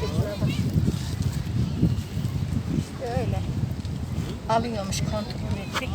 çekime başlıyor. İşte öyle. Alıyormuş kontrol ettik.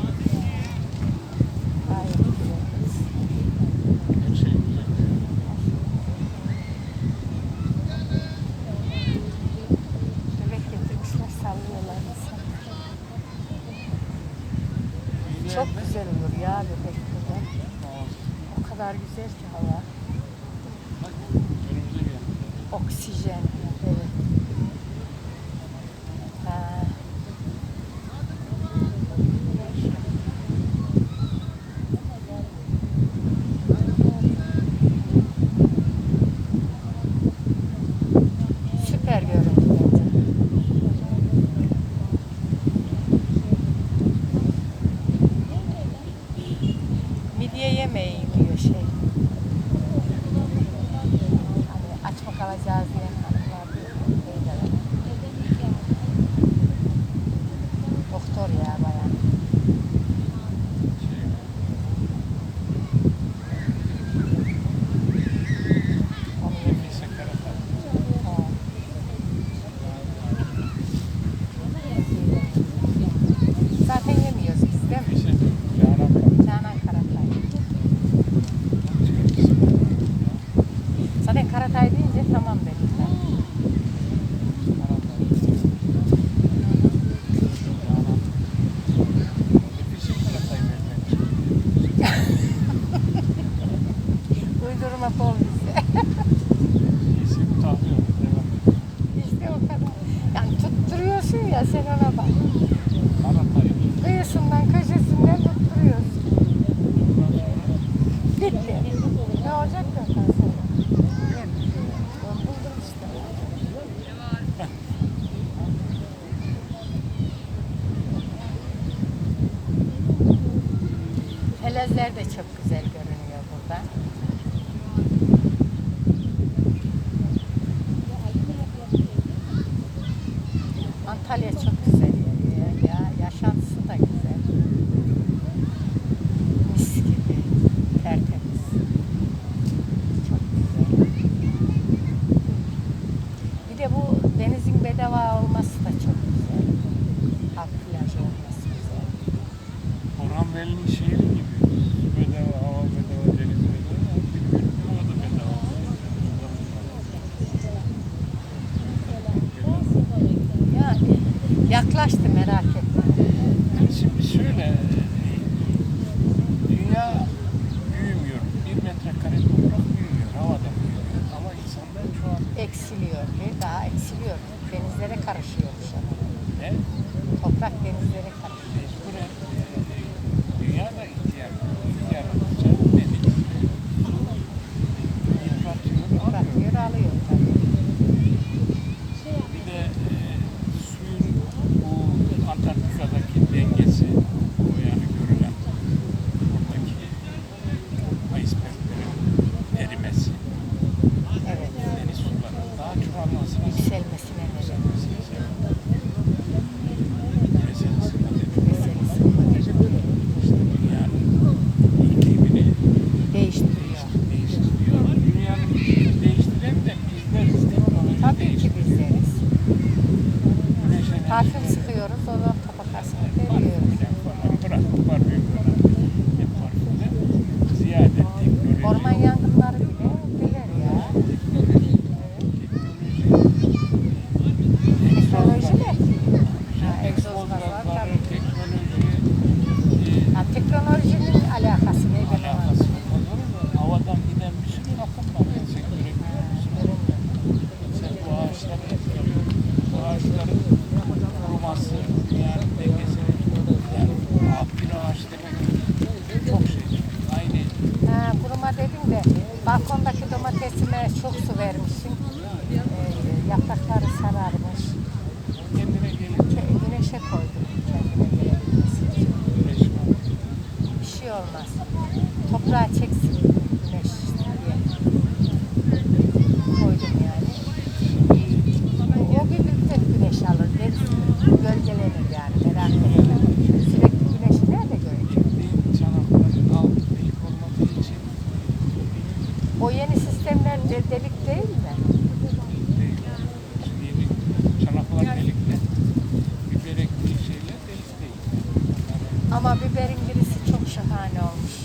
Ama biberin birisi çok şahane olmuş.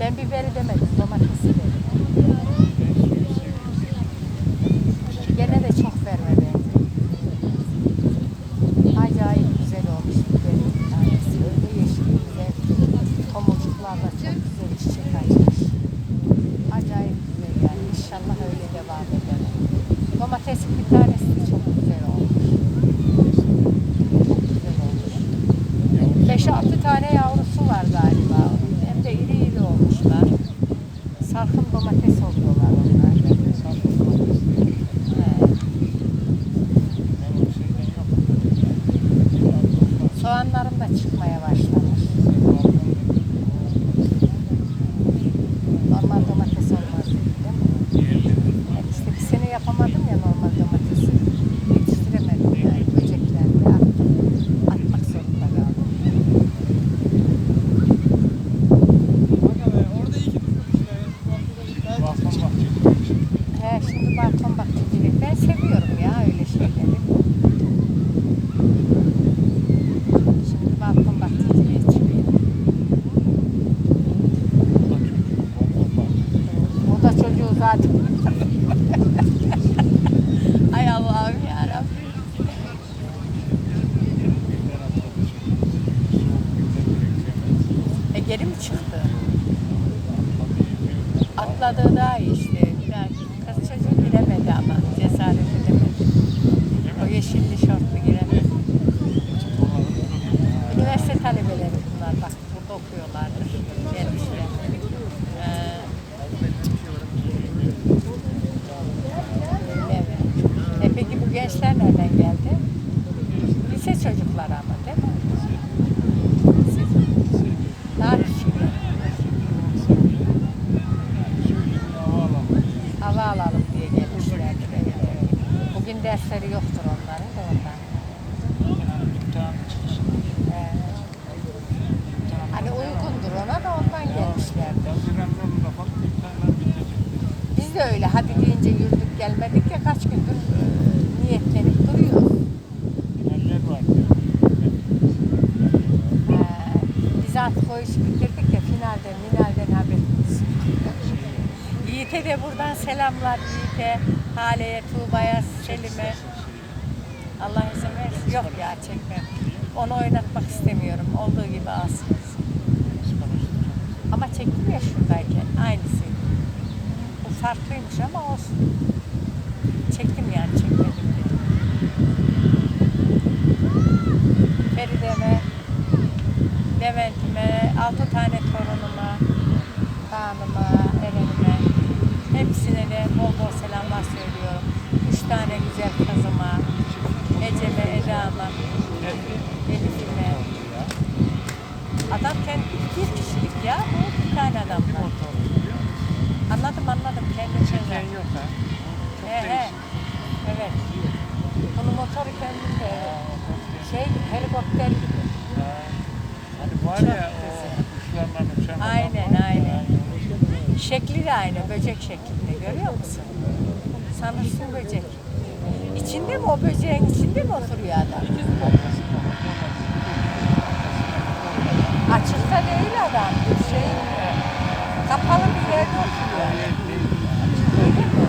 Ben biberi demedim, domatesi dedim. Ben suyu seviyorum. Gene de çok verme bence. Acayip güzel olmuş biberin bir tanesi. Öyle yeşil güzel. Tomurcuklarla çok güzel çiçek açmış. Acayip güzel yani. İnşallah öyle devam eder. Domatesin bir tanesi de çok güzel olmuş. Çok güzel olmuş. 5-6 tane yavrusu var galiba. Hem de iri iri olmuşlar. Salkım domates oluyorlar onlar. Sarı domates değil. He. Ben o şeyden yok. Soğanlarım da çıkmaya başlamış. Normal domates olmaz dedi, değil mi? Evet, işte bir sene yapamadım ya normal domatesi. Yetiştiremedim yani böceklerle attım. Atmak zorunda kaldım. Orada iyi ki durmuş ya. Balkon bahçesi. He, şimdi balkon bahçecilik. Ben seviyorum ya öyle şeyleri. Talebeleri bunlar bak burada okuyorlardır. Gelmişler. Ee, evet. E peki bu gençler nereden geldi? Lise çocukları ama değil mi? Daha küçükler. Hava alalım diye evet. Bugün dersleri yoktur onların da ondan. Ee, hani uygundur ona da ondan gelmişlerdir. Biz de deyince yürüdük gelmedik ya kaç gündür e, niyetlenip duruyoruz. Ee, biz artık o işi bitirdik ya finalden minalden haberimiz. Yiğit'e de buradan selamlar Yiğit'e, Hale'ye, Tuğba'ya, Selim'e. Allah izin versin. Yok ya çekmem. Onu oynatmak istemiyorum. Olduğu gibi alsın. Ama çektim ya şuradayken. Aynısı. Farklıymış ama olsun. Çektim yani çekmedim diye. Feride'me, Levent'ime, altı tane torunuma, Kaan'ıma, Eren'ime hepsine de bol bol selamlar söylüyorum. Üç tane güzel kızıma, Ecem'e, Eda'ma, Elif'ime. Adam kendi bir kişilik ya bu bir tane adam. Anladım anladım kendi çevrem. He he. Evet. Bunun motoru kendinde. Şey helikopter gibi. Hani var ya o kuşlarla uçan Aynen, aynen. Şekli de aynı böcek şeklinde görüyor musun? Sanırsın böcek. İçinde mi o böceğin içinde mi oturuyor adam? Açıkta değil adam. Şey, kapalı bir yerde oturuyor. Öyle mi? Öyle mi?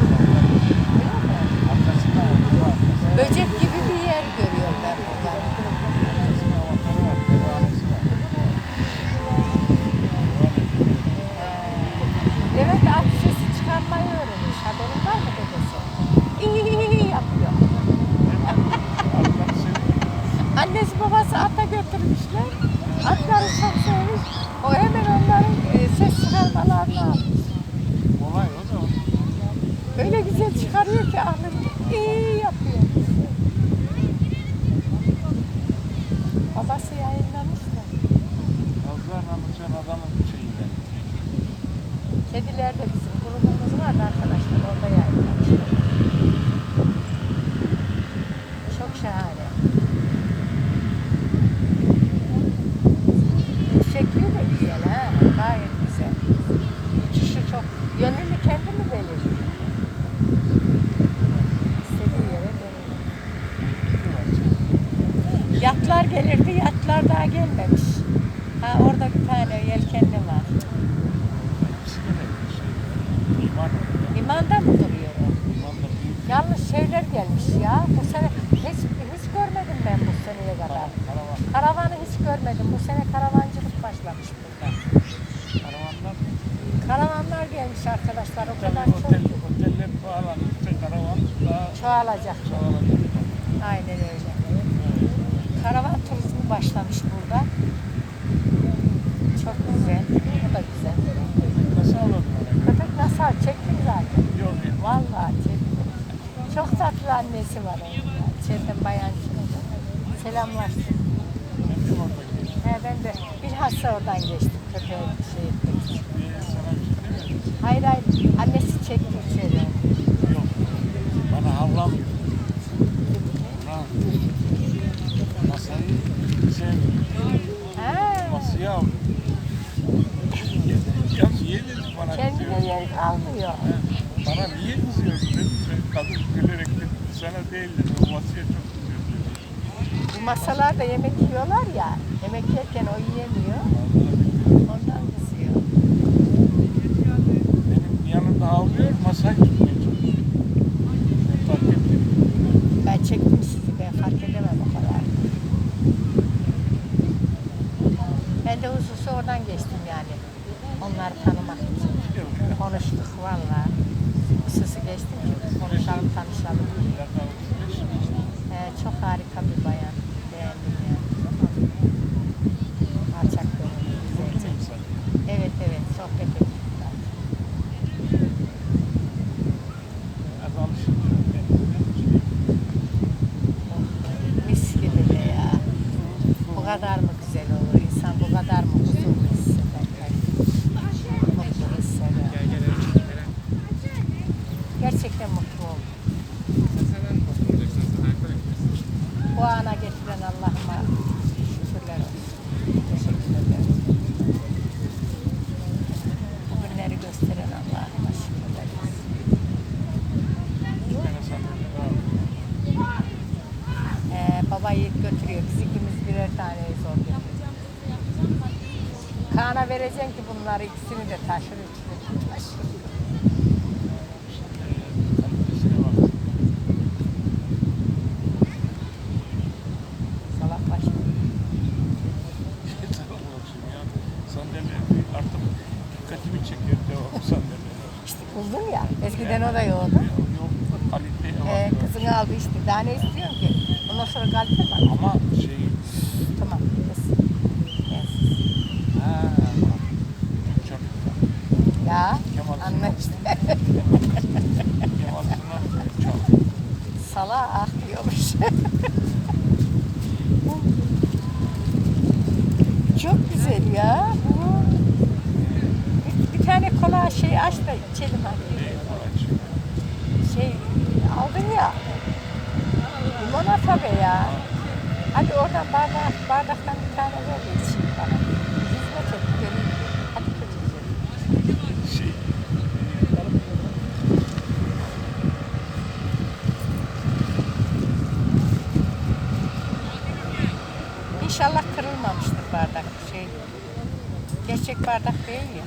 Böcek gibi bir yer görüyorum ben burada. Evet at sesi çıkarmayı öğrenmiş. Haberin var mı dedesi? İyi yapıyor. Annesi babası ata götürmüşler. Atları çok sevmiş. O hemen onların e, ses çıkarmalarını almış. Olay o da Öyle güzel çıkarıyor ki aklım iyi yapıyor. Babası yayınlamış da. Uçan adamın şeyinden. Kediler de bizim grubumuz vardı arkadaşlar orada yayınlamışlar. Çok şahane. Şekli de güzel ha. Gayet güzel. Uçuşu çok. Yönünü kendi mi belirliyor? İstediği yere belirliyor. Yatlar gelirdi, yatlar daha gelmemiş. Ha orada bir tane yelkenli var. İkisi de iman. Limanda mı duruyor Yalnız şeyler gelmiş ya. Bu sene hiç, hiç görmedim ben bu seneye kadar. karavan. Karavanı hiç görmedim. Bu sene karavancılık başlamış burada. Karavanlar Karavanlar gelmiş arkadaşlar. O kadar çok otel, oteller bağlanınca karavan daha çoğalacak. çoğalacak. Aynen öyle. Karavan turizmi başlamış burada. Çok güzel. Bu da güzel. Nasıl oraya? Köpek nasıl? Çektim zaten. Yok. Vallahi çektim. Çok tatlı annesi var onun. Çetin bayan. Selamlaştım. Ben de orada geçtim. He, ben de bilhassa oradan geçtim. Köpeğe şey için. Ee, şey. Hayır hayır. Annesi çekti içeri. Yok. Bana havlamıyor. Ha. Masayı sevmiyor. Ha. Masayı avlıyor. ya niye dedi bana Kendine kızıyor? yer almıyor. Bana niye kızıyorsun dedim. Kadın gülerek dedi. Sana değil dedi. O çok dedi. Bu masalarda yemek yiyorlar ya. Yemek yerken o yiyemiyor. Ondan kızıyor. Benim yanımda avlıyor, masayı tutmaya çalışıyor. Ben çektim sizi. Ben fark edemem o kadar. Ben de hususu oradan geçtim yani. Onları tanımak için. Konuştuk valla. Hususu geçtim ki konuşalım tanışalım. Yakalım. Ee, çok harika bir bayan. Beğendim yani. Alçak gönüllü. güzelce. insan. Evet evet sohbet ettik. Az alışınca ben- Mis gibi de ya. Bu kadar mı güzel olur? İnsan bu kadar mı huzurlu hisseder? Mutlu hisseder. Gerçekten mutlu oldum. Bu ana getiren Allah'ıma şükürler olsun. Teşekkür ederim. Bu günleri gösteren Allah'ıma şükürler olsun. Bir tane sandalye daha al. Ee, babayı götürüyor. Biz ikimiz birer tane zor götürüyor. Kaan'a vereceksin ki bunları ikisini de taşır. Kalitesine bak. Salak başı. Tamam olsun ya. Sandalye artık dikkatimi çekiyor devamlı sandalye. İşte buldun ya. Eskiden o da yoktu. Yok kaliteye Ee, bak. kızını aldı işte. Daha ne istiyorsun ki? Ondan sonra kalite bak. Ama şey Tamam. Kız. Yes. ha çok güzel. Ya Kemal anla işte. Kemal Sunal çok. Sala ah diyormuş. Çok güzel ya. Bir, bir tane kola şey aç da içelim hadi. Şey aldın ya. Limonata be ya. Hadi oradan bardak, bardaktan bir tane ver de bardak. Şey, gerçek bardak değil ya.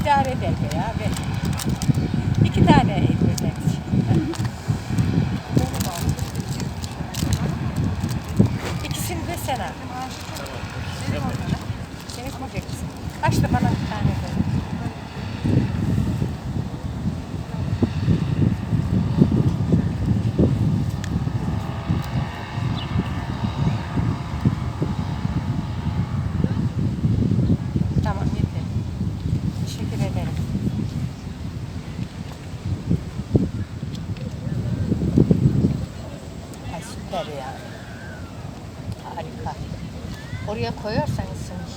İdare eder ya. Ver. İki tane elbirden İkisini de sen al. Seni koyacaksın. Aç da bana bir tane ver. Tamam yeter. Teşekkür ederim. Ay süper ya. Harika. Oraya koyarsan ısınır.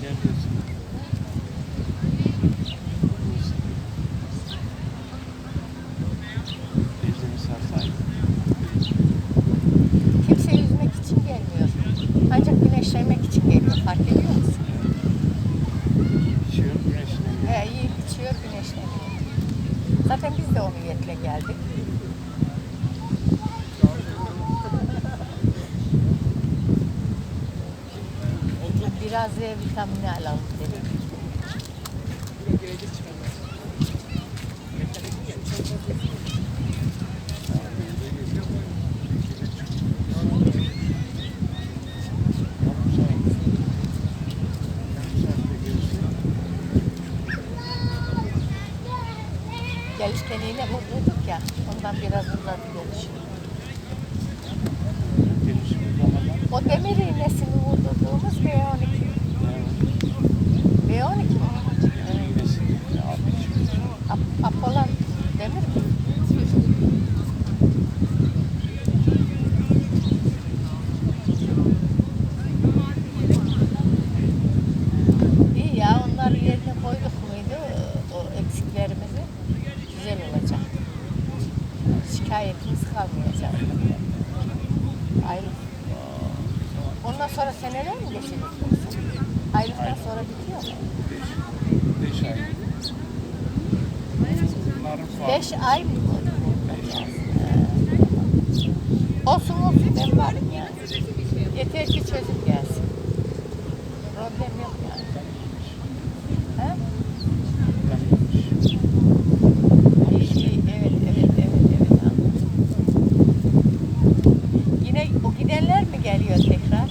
geliyorsun. Teyzemi sarsaydı. Kimse yüzmek için gelmiyor. Ancak güneşlenmek için geliyor. Fark ediyor musun? İçiyor güneşleniyor. He, yiyip içiyor, güneşleniyor. Zaten biz de o niyetle geldik. D vitamini alalım dedik. Gelişken yine vurduk ya. Ondan biraz uzadı gelişim. O demir iğnesini Ondan sonra seneler mi geçecek? Aylıktan sonra bitiyor mu? Beş ay. Bunların farkı. Beş ay mı? Olsun olsun ben varım yani. Yeter ki çözüm gelsin. Problem yok yani. He? İyi, iyi. Evet, evet, evet, evet. anladım. Yine o gidenler mi geliyor tekrar?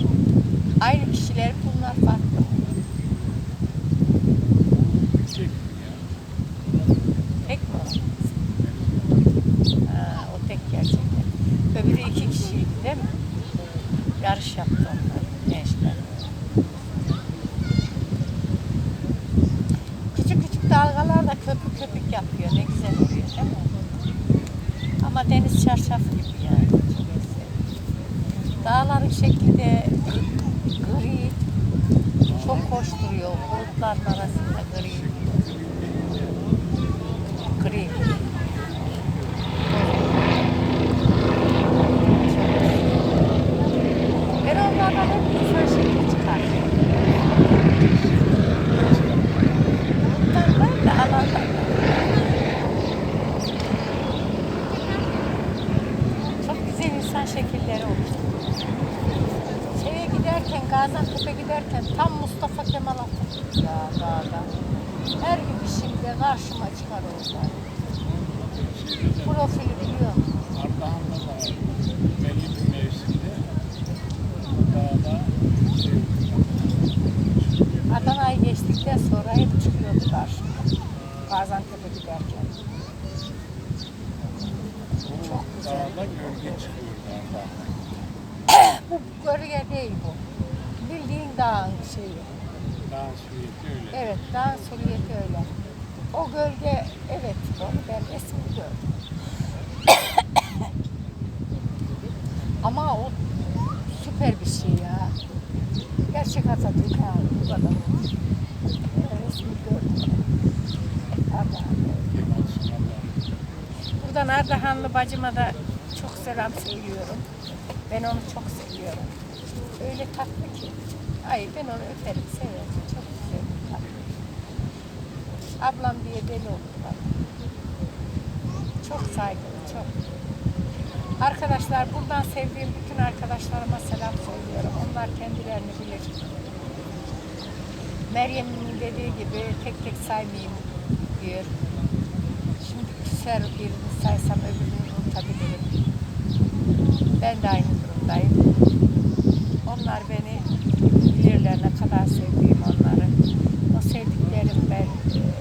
Aynı kişiler bunlar farklı. Tek mi o? Ha, o tek gerçekten. Öbürü iki kişiydi değil mi? Yarış yaptı onlar gençler. Küçük küçük dalgalar da köpük köpük yapıyor. Ne güzel oluyor değil mi? Ama deniz çarşafı gibi yani. Dağların şekli de gri. Çok hoş duruyor. Bulutların arasında gri. Gri. Ben onlardan hep insan şekli çıkartıyorum. Bulutlardan da alanlardan. Çok güzel insan şekilleri oluştu. Şeye giderken, Gaziantep'e giderken tam Mustafa Kemal Atatürk ya dağda. Her gün işimde karşıma çıkar orada. Profili biliyorum. Ardahan'da da belli bir mevsimde dağda şey Adana'yı geçtikten sonra hep çıkıyordu karşıma. Gaziantep'e giderken. Çok güzel. dağda gölge. Bu gölge değil bu. Bildiğin dağın şeyi. Dağ sürekli öyle. Evet, dağın suriyeti öyle. O gölge, evet onu ben resmi gördüm. Ama o süper bir şey ya. Gerçek Atatürk ha, bu kadar. Resmi gördüm. Buradan Ardahanlı bacıma da çok selam söylüyorum. Ben onu çok seviyorum. Öyle tatlı ki. Ay ben onu öperim, severim. Çok güzel tatlı. Ablam diye deli oldu. Çok saygılı, çok. Arkadaşlar buradan sevdiğim bütün arkadaşlarıma selam söylüyorum. Onlar kendilerini bilir. Meryem'in dediği gibi tek tek saymayayım diyor. Küser birini saysam öbürünü unutabilirim. Ben de aynı durumdayım. Onlar beni bilirler kadar sevdiğim onları. O sevdiklerim ben, ben